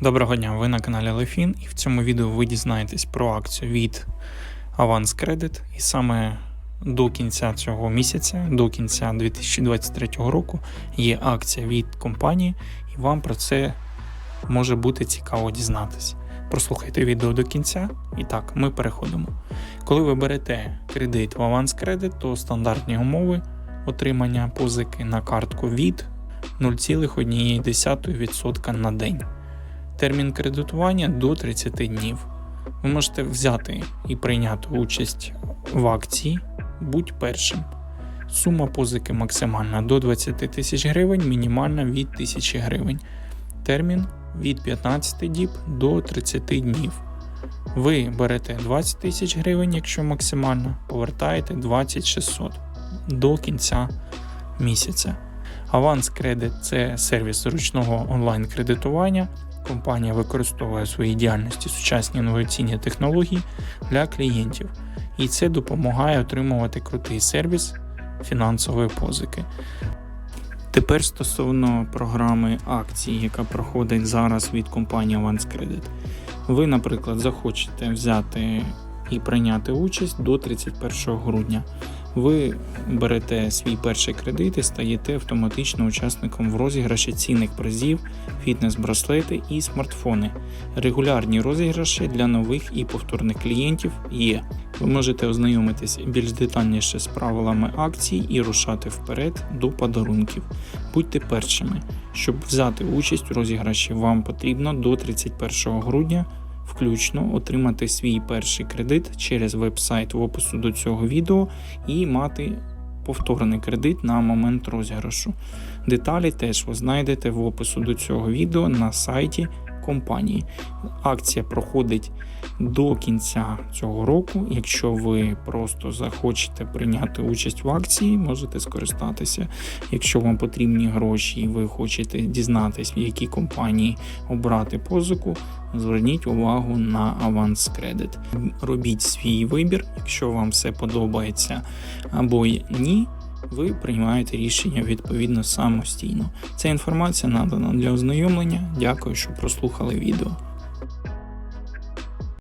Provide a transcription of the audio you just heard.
Доброго дня, ви на каналі Лефін, і в цьому відео ви дізнаєтесь про акцію від Avance Credit. І саме до кінця цього місяця, до кінця 2023 року, є акція від компанії, і вам про це може бути цікаво дізнатись. Прослухайте відео до кінця. І так, ми переходимо. Коли ви берете кредит в Avance Credit, то стандартні умови отримання позики на картку від 0,1% на день. Термін кредитування до 30 днів. Ви можете взяти і прийняти участь в акції будь першим. Сума позики максимальна до 20 тисяч гривень, мінімальна від 1000 гривень. Термін від 15 діб до 30 днів. Ви берете 20 тисяч гривень, якщо максимально, повертаєте 2600 до кінця місяця. Аванс Кредит це сервіс ручного онлайн-кредитування. Компанія використовує в своїй діяльності сучасні інноваційні технології для клієнтів, і це допомагає отримувати крутий сервіс фінансової позики. Тепер стосовно програми акцій, яка проходить зараз від компанії Avance Credit. Ви, наприклад, захочете взяти і прийняти участь до 31 грудня. Ви берете свій перший кредит і стаєте автоматично учасником в розіграші цінних призів, фітнес-браслети і смартфони. Регулярні розіграші для нових і повторних клієнтів є. Ви можете ознайомитись більш детальніше з правилами акцій і рушати вперед до подарунків. Будьте першими. Щоб взяти участь у розіграші, вам потрібно до 31 грудня включно отримати свій перший кредит через веб-сайт в опису до цього відео і мати повторний кредит на момент розіграшу. Деталі теж ви знайдете в опису до цього відео на сайті компанії. Акція проходить до кінця цього року. Якщо ви просто захочете прийняти участь в акції, можете скористатися. Якщо вам потрібні гроші і ви хочете дізнатись, в якій компанії обрати позику, зверніть увагу на Avance Credit. Робіть свій вибір, якщо вам все подобається або ні. Ви приймаєте рішення відповідно самостійно. Ця інформація надана для ознайомлення. Дякую, що прослухали відео.